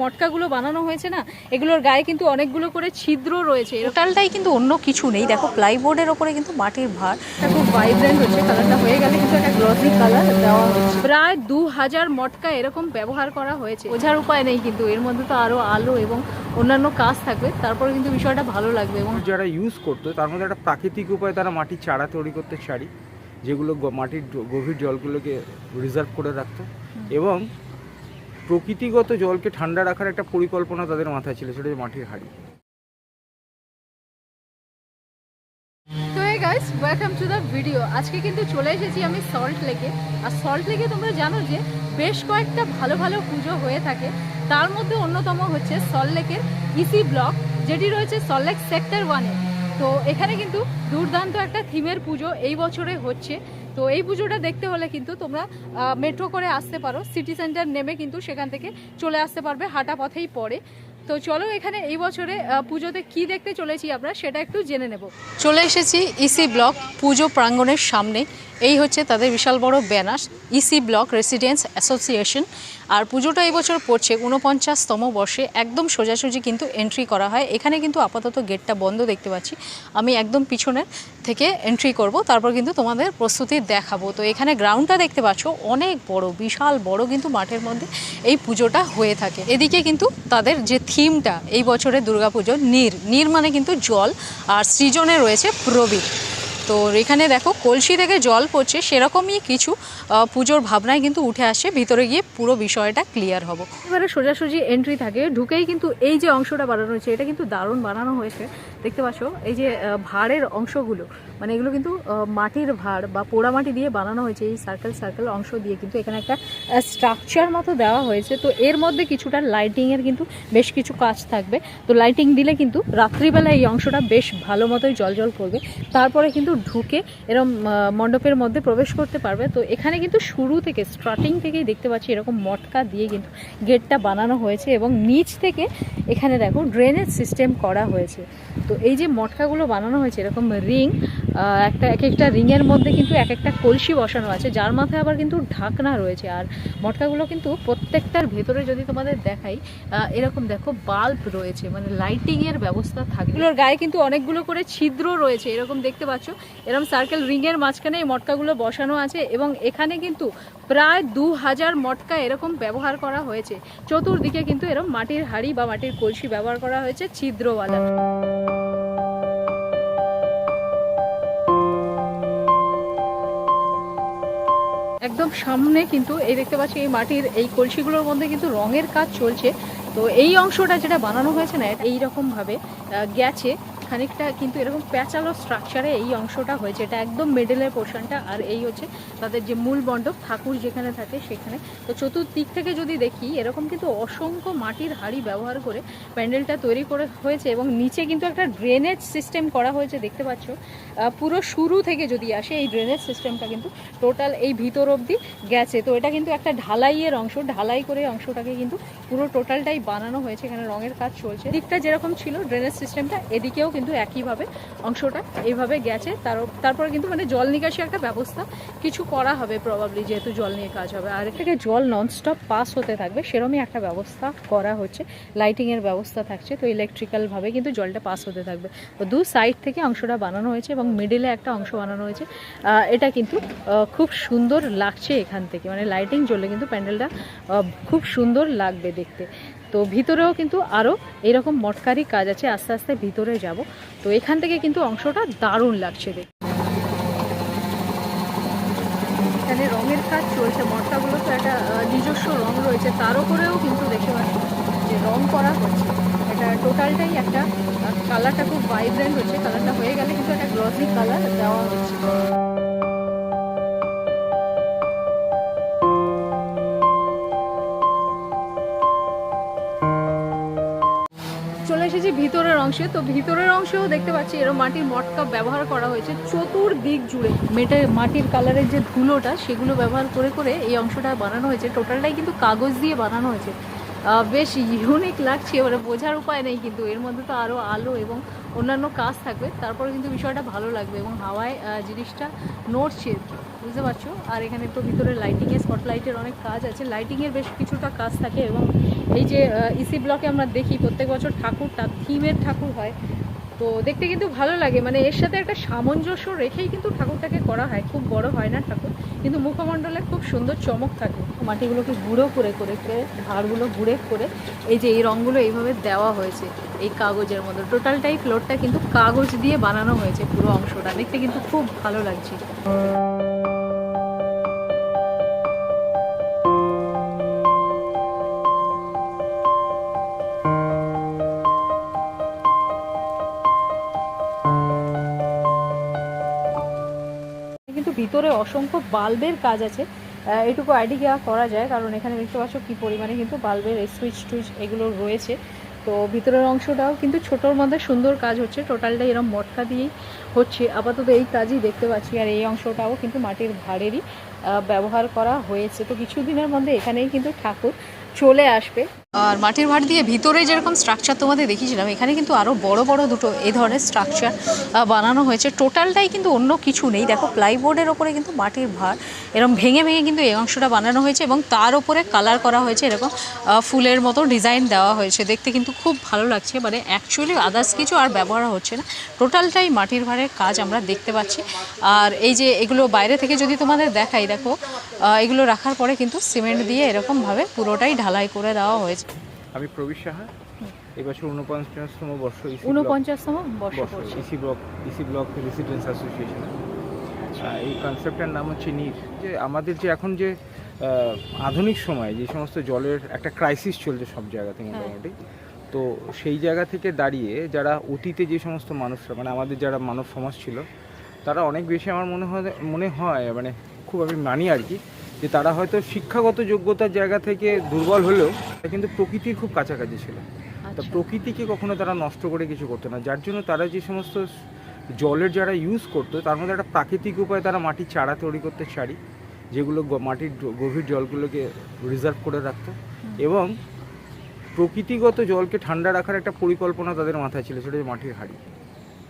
মটকাগুলো বানানো হয়েছে না এগুলোর গায়ে কিন্তু অনেকগুলো করে ছিদ্র রয়েছে। টোটালটাই কিন্তু অন্য কিছু নেই। দেখো প্লাইবোর্ডের ওপরে কিন্তু মাটির ভার। এটা খুব ভাইব্রেন্ট হচ্ছে কালারটা হয়ে গেলে কিন্তু একটা গ্লসি কালার দেওয়া হচ্ছে। প্রায় দু হাজার মটকা এরকম ব্যবহার করা হয়েছে। বোঝার উপায় নেই কিন্তু এর মধ্যে তো আরও আলো এবং অন্যান্য কাজ থাকবে তারপরে কিন্তু বিষয়টা ভালো লাগবে এবং যারা ইউজ করতো তার মধ্যে একটা প্রাকৃতিক উপায়ে তারা মাটির চারা তৈরি করতে চারি যেগুলো মাটির গভীর জলগুলোকে রিজার্ভ করে রাখতো। এবং প্রকৃতিগত জলকে ঠান্ডা রাখার একটা পরিকল্পনা তাদের মাথায় ছিল, সেটা মাটির হাড়ি। Guys welcome to the video আজকে কিন্তু চলে এসেছি আমি সল্ট লেকে আর সল্ট লেকে তোমরা জানো যে, বেশ কয়েকটা ভালো ভালো পুজো হয়ে থাকে। তার মধ্যে অন্যতম হচ্ছে সল্ট লেকের ইসি ব্লক যেটি রয়েছে সল্ট লেক সেক্টর ওয়ানে তো এখানে কিন্তু দুর্দান্ত একটা থিমের পুজো এই বছরে হচ্ছে। তো এই পুজোটা দেখতে হলে কিন্তু তোমরা মেট্রো করে আসতে পারো। সিটি সেন্টার নেমে কিন্তু সেখান থেকে চলে আসতে পারবে, হাঁটা পথেই পড়ে। তো চলো এখানে এই বছরে পুজোতে কি দেখতে চলেছি আমরা সেটা একটু জেনে নেব। চলে এসেছি ইসি ব্লক পুজো প্রাঙ্গণের সামনে। এই হচ্ছে তাদের বিশাল বড় banner EC block residence association আর পুজোটা এই বছর পড়ছে উনপঞ্চাশতম বর্ষে। একদম সোজাসুজি কিন্তু এন্ট্রি করা হয়। এখানে কিন্তু আপাতত গেটটা বন্ধ দেখতে পাচ্ছি। আমি একদম পিছনের থেকে এন্ট্রি করব, তারপর কিন্তু তোমাদের প্রস্তুতি দেখাবো। তো এখানে গ্রাউন্ডটা দেখতে পাচ্ছ, অনেক বড়, বিশাল বড় কিন্তু মাঠের মধ্যে এই পুজোটা হয়ে থাকে। এদিকে কিন্তু তাদের যে থিমটা এই বছরের দুর্গাপুজো নীর। নীর মানে কিন্তু জল আর সৃজনে রয়েছে প্রবীর তো এখানে দেখো, কলসি থেকে জল পড়ছে, সেরকমই কিছু পুজোর ভাবনায় কিন্তু উঠে আসে ভিতরে গিয়ে পুরো বিষয়টা ক্লিয়ার হব। এবারে সোজাসুজি এন্ট্রি থাকে, ঢুকেই কিন্তু এই যে অংশটা বানানো হয়েছে, এটা কিন্তু দারুণ বানানো হয়েছে। দেখতে পাচ্ছ, এই যে ভাড়ের অংশগুলো মানে এগুলো কিন্তু মাটির ভাড় বা পোড়ামাটি দিয়ে বানানো হয়েছে, এই সার্কেল সার্কেল অংশ দিয়ে কিন্তু এখানে একটা স্ট্রাকচার মতো দেওয়া হয়েছে। তো এর মধ্যে কিছুটা লাইটিংয়ের কিন্তু বেশ কিছু কাজ থাকবে। তো লাইটিং দিলে কিন্তু রাত্রিবেলা এই অংশটা বেশ ভালো মতোই জল জল করবে। তারপরে কিন্তু ঢুকে এরকম মণ্ডপের মধ্যে প্রবেশ করতে পারবে। তো এখানে কিন্তু শুরু থেকে স্টার্টিং থেকেই দেখতে পাচ্ছি এরকম মটকা দিয়ে কিন্তু গেটটা বানানো হয়েছে এবং নিচ থেকে এখানে দেখো ড্রেনেজ সিস্টেম করা হয়েছে। তো এই যে মটকাগুলো বানানো হয়েছে, এরকম রিং একটা এক একটা রিংয়ের মধ্যে কিন্তু এক একটা কলসি বসানো আছে, যার মাথায় আবার কিন্তু ঢাকনা রয়েছে। আর মটকাগুলো কিন্তু প্রত্যেকটার ভেতরে যদি তোমাদের দেখাই এরকম দেখো বাল্ব রয়েছে মানে লাইটিং এর ব্যবস্থা থাকে এগুলোর গায়ে কিন্তু অনেকগুলো করে ছিদ্র রয়েছে, এরকম দেখতে পাচ্ছ। এরকম সার্কেল রিং এর মাঝখানে এই মটকাগুলো বসানো আছে এবং এখানে কিন্তু প্রায় দু হাজার মটকা এরকম ব্যবহার করা হয়েছে। চতুর্দিকে কিন্তু এরকম মাটির হাড়ি বা মাটির কলসি ব্যবহার করা হয়েছে ছিদ্রওয়ালা। একদম সামনে কিন্তু এই দেখতে পাচ্ছি এই মাটির এই কলসিগুলোর মধ্যে কিন্তু রঙের কাজ চলছে। তো এই অংশটা যেটা বানানো হয়েছে না, এইরকমভাবে গেছে। খানিকটা কিন্তু এরকম প্যাচালো স্ট্রাকচারে এই অংশটা হয়েছে। এটা একদম মিডলের পোর্শনটা আর এই হচ্ছে তাদের যে মূল মণ্ডপ, ঠাকুর যেখানে থাকে সেখানে। তো চতুর্দিক থেকে যদি দেখি, এরকম কিন্তু অসংখ্য মাটির হাড়ি ব্যবহার করে প্যান্ডেলটা তৈরি করে হয়েছে এবং নিচে কিন্তু একটা ড্রেনেজ সিস্টেম করা হয়েছে, দেখতে পাচ্ছ। পুরো শুরু থেকে যদি আসে, এই ড্রেনেজ সিস্টেমটা কিন্তু টোটাল এই ভিতর অবধি গেছে। তো এটা কিন্তু একটা ঢালাইয়ের অংশ, ঢালাই করে অংশটাকে কিন্তু পুরো টোটালটাই বানানো হয়েছে। এখানে রঙের কাজ চলছে। দিকটা যেরকম ছিল ড্রেনেজ সিস্টেমটা এদিকেও কিন্তু একইভাবে অংশটা এইভাবে গেছে। তার তারপরে কিন্তু মানে জল নিকাশি একটা ব্যবস্থা কিছু করা হবে প্রবাবলি যেহেতু জল নিয়ে কাজ হবে। আর থেকে জল ননস্টপ পাস হতে থাকবে, সেরমই একটা ব্যবস্থা করা হচ্ছে। লাইটিংয়ের ব্যবস্থা থাকছে, তো ইলেকট্রিক্যালভাবে কিন্তু জলটা পাস হতে থাকবে। তো দু সাইড থেকে অংশটা বানানো হয়েছে এবং মিডিলে একটা অংশ বানানো হয়েছে। এটা কিন্তু খুব সুন্দর লাগছে এখান থেকে। মানে লাইটিং জ্বললে কিন্তু প্যান্ডেলটা খুব সুন্দর লাগবে দেখতে। তো ভিতরেও কিন্তু আরও এরকম মটকারি কাজ আছে, আস্তে আস্তে ভিতরে যাব। তো এখান থেকে কিন্তু অংশটা দারুণ লাগছে দেখতে। এখানে রঙের কাজ চলছে, মটকাগুলো তো একটা নিজস্ব রং রয়েছে, তার উপরেও কিন্তু দেখতে পাচ্ছি যে রং করা হচ্ছে। এটা টোটালটাই একটা কালারটা খুব ভাইব্রেন্ট হচ্ছে কালারটা হয়ে গেলে কিন্তু একটা গ্লসি কালার দেওয়া হচ্ছে। চলে এসেছি ভিতরের অংশে। তো ভিতরের অংশেও দেখতে পাচ্ছি এরকম মাটির মটকা ব্যবহার করা হয়েছে চতুর্দিক জুড়ে। মেটে মাটির কালারের যে ধুলোটা, সেগুলো ব্যবহার করে করে এই অংশটা বানানো হয়েছে। টোটালটাই কিন্তু কাগজ দিয়ে বানানো হয়েছে। বেশ ইউনিক লাগছে, এবারে বোঝার উপায় নেই কিন্তু। এর মধ্যে তো আরও আলো এবং অন্যান্য কাজ থাকবে। তারপরে কিন্তু বিষয়টা ভালো লাগবে এবং হাওয়ায় জিনিসটা নড়ছে। বুঝতে পারছ? আর এখানে তো ভিতরে লাইটিংয়ের স্পটলাইটের অনেক কাজ আছে। লাইটিংয়ের বেশ কিছুটা কাজ থাকে এবং এই যে ইসি ব্লকে আমরা দেখি প্রত্যেক বছর ঠাকুরটা থিমের ঠাকুর হয়। তো দেখতে কিন্তু ভালো লাগে। মানে এর সাথে একটা সামঞ্জস্য রেখেই কিন্তু ঠাকুরটাকে করা হয়। খুব বড় হয় না ঠাকুর, কিন্তু মুখমণ্ডলে খুব সুন্দর চমক থাকে। মাটিগুলোকে গুঁড়ো করে করে করে, ভাড়গুলো গুঁড়ে, করে এই যে এই রঙগুলো এইভাবে দেওয়া হয়েছে। এই কাগজের মধ্যে। টোটালটাই ফ্লোরটা কিন্তু কাগজ দিয়ে বানানো হয়েছে পুরো অংশটা। দেখতে কিন্তু খুব ভালো লাগছে। ভিতরে অসংখ্য বাল্বের কাজ আছে। এটুকু আইডিয়া করা যায়, কারণ এখানে দেখতে পাচ্ছ কী পরিমাণে কিন্তু বাল্বের সুইচ টুইচ এগুলো রয়েছে। তো ভিতরের অংশটাও কিন্তু ছোটোর মধ্যে সুন্দর কাজ হচ্ছে টোটালটা এরকম মটকা দিয়েই হচ্ছে। আপাতত এই কাজই দেখতে পাচ্ছি, আর এই অংশটাও কিন্তু মাটির ভাড়েরই ব্যবহার করা হয়েছে। তো কিছুদিনের মধ্যে এখানেই কিন্তু ঠাকুর চলে আসবে। আর মাটির ভাড় দিয়ে ভিতরে যেরকম স্ট্রাকচার তোমাদের দেখিয়েছিলাম, এখানে কিন্তু আরও বড় বড় দুটো এই ধরনের স্ট্রাকচার বানানো হয়েছে। টোটালটাই কিন্তু অন্য কিছু নেই। দেখো প্লাইবোর্ডের ওপরে কিন্তু মাটির ভাড় এরকম ভেঙে ভেঙে কিন্তু এই অংশটা বানানো হয়েছে এবং তার ওপরে কালার করা হয়েছে এরকম ফুলের মতো ডিজাইন দেওয়া হয়েছে। দেখতে কিন্তু খুব ভালো লাগছে। মানে অ্যাকচুয়ালি আদার্স কিছু আর ব্যবহার হচ্ছে না। টোটালটাই মাটির ভাড়ের কাজ আমরা দেখতে পাচ্ছি। আর এই যে এগুলো বাইরে থেকে যদি তোমাদের দেখাই, দেখো এগুলো রাখার পরে কিন্তু সিমেন্ট দিয়ে এরকমভাবে পুরোটাই ঢালাই করে দেওয়া হয়েছে। আমি প্রবীর সাহা এবছর উনপঞ্চাশতম বর্ষ উনপঞ্চাশতম বর্ষ EC block EC block residence association. এই কনসেপ্টের নাম হচ্ছে নির। যে আমাদের যে এখন যে আধুনিক সময়ে যে সমস্ত জলের একটা ক্রাইসিস চলছে সব জায়গাতে মোটামুটি তো সেই জায়গা থেকে দাঁড়িয়ে যারা অতীতে যে সমস্ত মানুষরা মানে আমাদের যারা মানব সমাজ ছিল তারা অনেক বেশি আমার মনে হয় মনে হয় মানে খুব আমি মানি আর কি যে তারা হয়তো শিক্ষাগত যোগ্যতার জায়গা থেকে দুর্বল হলেও কিন্তু প্রকৃতির খুব কাছাকাছি ছিল। তা আচ্ছা। প্রকৃতিকে কখনো তারা নষ্ট করে কিছু করতো না। যার জন্য তারা যে সমস্ত জলের যারা ইউজ করতো তার মধ্যে একটা প্রাকৃতিক উপায়ে তারা মাটির চারা তৈরি করতে ছাড়ি যেগুলো মাটির গভীর জলগুলোকে রিজার্ভ করে রাখতো এবং প্রকৃতিগত জলকে ঠান্ডা রাখার একটা পরিকল্পনা তাদের মাথায় ছিল সেটা মাটির হাঁড়ি।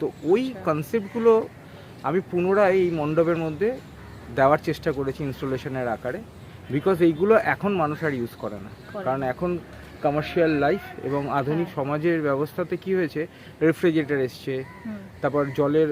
তো ওই আচ্ছা। কনসেপ্টগুলো আমি পুনরায় এই মণ্ডপের মধ্যে দেওয়ার চেষ্টা করেছি ইনস্টলেশনের আকারে বিকজ এইগুলো এখন মানুষ আর ইউজ করে না। কারণ এখন কমার্শিয়াল লাইফ এবং আধুনিক হ্যাঁ। সমাজের ব্যবস্থাতে কি হয়েছে রেফ্রিজারেটর এসছে তারপর জলের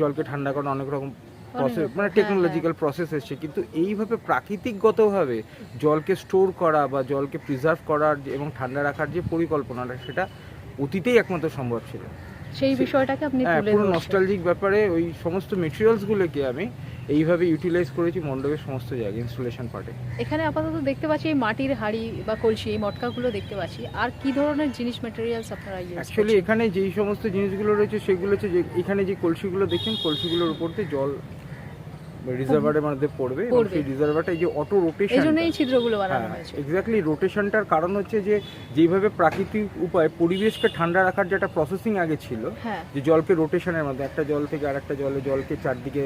জলকে ঠান্ডা করার অনেক রকম প্রসেস মানে হ্যাঁ, টেকনোলজিক্যাল প্রসেস এসছে। কিন্তু এইভাবে প্রাকৃতিকগতভাবে জলকে স্টোর করা বা জলকে প্রিজার্ভ করার এবং ঠান্ডা রাখার যে পরিকল্পনাটা সেটা অতীতেই একমাত্র সম্ভব ছিল। সেই বিষয়টাকে আপনি হ্যাঁ পুরো। নস্টালজিক ব্যাপারে ওই সমস্ত মেটেরিয়ালসগুলোকে আমি এইভাবে ইউটিলাইজ করেছি মণ্ডপের সমস্ত জায়গায় ইনস্টলেশন পার্টে এখানে আপাতত দেখতে পাচ্ছি এই মাটির হাড়ি বা কলসি এই মটকাগুলো দেখতে পাচ্ছি। আর কি ধরনের জিনিস ম্যাটেরিয়ালস আপনারা ইউজ অ্যাকচুয়ালি এখানে যেই সমস্ত জিনিসগুলো রয়েছে সেগুলো হচ্ছে যে এখানে যে কলসিগুলো দেখছেন কলসিগুলোর উপর দিয়ে জল রিজার্ভারের মধ্যে পড়বে এবং সেই রিজার্ভারটা এই যে অটো রোটেশন এই ছিদ্রগুলো বানানো হয়েছে। এক্স্যাক্টলি রোটেশনটার কারণ হচ্ছে যে যেভাবে প্রাকৃতিক উপায় পরিবেশকে ঠান্ডা রাখার যে একটা প্রসেসিং আগে ছিল হ্যাঁ। যে জলকে রোটেশনের মধ্যে একটা জল থেকে আরেকটা জলে জলকে চারদিকে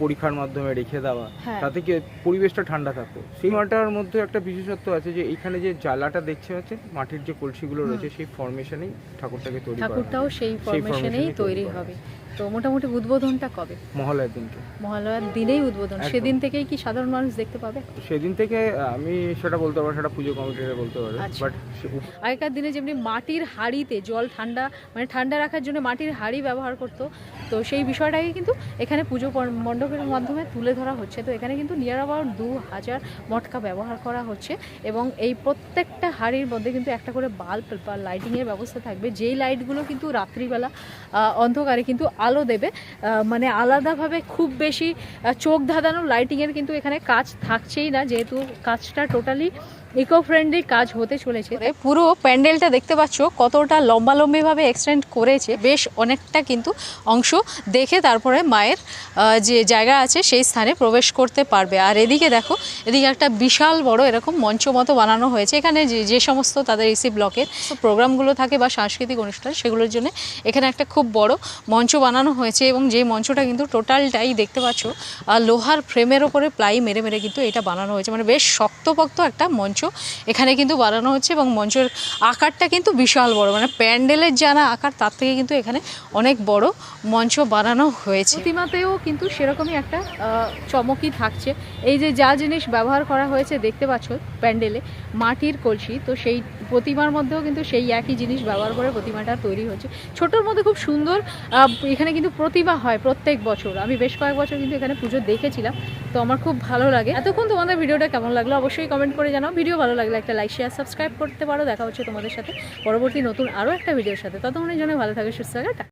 পরীক্ষার মাধ্যমে রেখে দেওয়া হ্যাঁ। তাতে কি পরিবেশটা ঠান্ডা থাকতো? সেই মাটার মধ্যে একটা বিশেষত্ব আছে যে এখানে যে জ্বালাটা দেখছে হচ্ছে মাটির যে কলসিগুলো রয়েছে সেই ফরমেশনেই ঠাকুরটাকে তৈরি করা ঠাকুরটাও সেই ফরমেশনেই তৈরি হবে। তো মোটামুটি উদ্বোধনটা কবে? মহালয়ার দিনকে। মহালয়ার দিনেই উদ্বোধন। সেদিন থেকেই কি সাধারণ মানুষ দেখতে পাবে? সেদিন থেকে আমি সেটা বলতে পারব সেটা পুজো কমিটিরা বলতে পারবে। আচ্ছা। বাট আগেকার দিনে যেমনি মাটির হাঁড়িতে জল ঠান্ডা মানে ঠান্ডা রাখার জন্য মাটির হাঁড়ি ব্যবহার করতো তো সেই বিষয়টাকে কিন্তু এখানে পুজো পর- মণ্ডপের মাধ্যমে তুলে ধরা হচ্ছে। তো এখানে কিন্তু নিয়ার অ্যাবাউট দু হাজার মটকা ব্যবহার করা হচ্ছে এবং এই প্রত্যেকটা হাঁড়ির মধ্যে কিন্তু একটা করে বাল্ব বা লাইটিংয়ের ব্যবস্থা থাকবে। যেই লাইটগুলো কিন্তু রাত্রিবেলা অন্ধকারে কিন্তু আলো দেবে। মানে আলাদাভাবে খুব বেশি চোখ ধাঁধানো লাইটিংয়ের কিন্তু এখানে কাজ থাকছেই না, যেহেতু কাজটা টোটালি ইকো ফ্রেন্ডলি কাজ হতে চলেছে। পুরো প্যান্ডেলটা দেখতে পাচ্ছ, কতটা লম্বালম্বিভাবে এক্সটেন্ড করেছে। বেশ অনেকটা কিন্তু অংশ দেখে তারপরে মায়ের যে জায়গা আছে সেই স্থানে প্রবেশ করতে পারবে। আর এদিকে দেখো, এদিকে একটা বিশাল বড় এরকম মঞ্চ মতো বানানো হয়েছে। এখানে যে যে সমস্ত তাদের ইসি ব্লকের প্রোগ্রামগুলো থাকে বা সাংস্কৃতিক অনুষ্ঠান, সেগুলোর জন্য এখানে একটা খুব বড় মঞ্চ বানানো হয়েছে এবং যে মঞ্চটা কিন্তু টোটালটাই দেখতে পাচ্ছ লোহার ফ্রেমের ওপরে প্লাই মেরে মেরে কিন্তু এটা বানানো হয়েছে। মানে বেশ শক্তপোক্ত একটা মঞ্চ এখানে কিন্তু বানানো হচ্ছে এবং মঞ্চের আকারটা কিন্তু বিশাল বড়। মানে প্যান্ডেলের যারা আকার, তার থেকে কিন্তু এখানে অনেক বড় মঞ্চ বানানো হয়েছে। প্রতিমাতেও কিন্তু সেরকমই একটা চমকই থাকছে। এই যে যা জিনিস ব্যবহার করা হয়েছে, দেখতে পাচ্ছ প্যান্ডেলে, মাটির কলসি, তো সেই প্রতিমার মধ্যেও কিন্তু সেই একই জিনিস ব্যবহার করে প্রতিমাটা তৈরি হচ্ছে। ছোটোর মধ্যে খুব সুন্দর এখানে কিন্তু প্রতিমা হয় প্রত্যেক বছর। আমি বেশ কয়েক বছর কিন্তু এখানে পুজো দেখেছিলাম, তো আমার খুব ভালো লাগে। এতক্ষণ তোমাদের ভিডিওটা কেমন লাগল অবশ্যই কমেন্ট করে জানাও। ভিডিও ভালো লাগলে একটা লাইক শেয়ার সাবস্ক্রাইব করতে পারো। দেখা হচ্ছে তোমাদের সাথে পরবর্তী নতুন আরও একটা ভিডিওর সাথে। ততক্ষণের জন্য ভালো থাকে, সুস্থ থাকে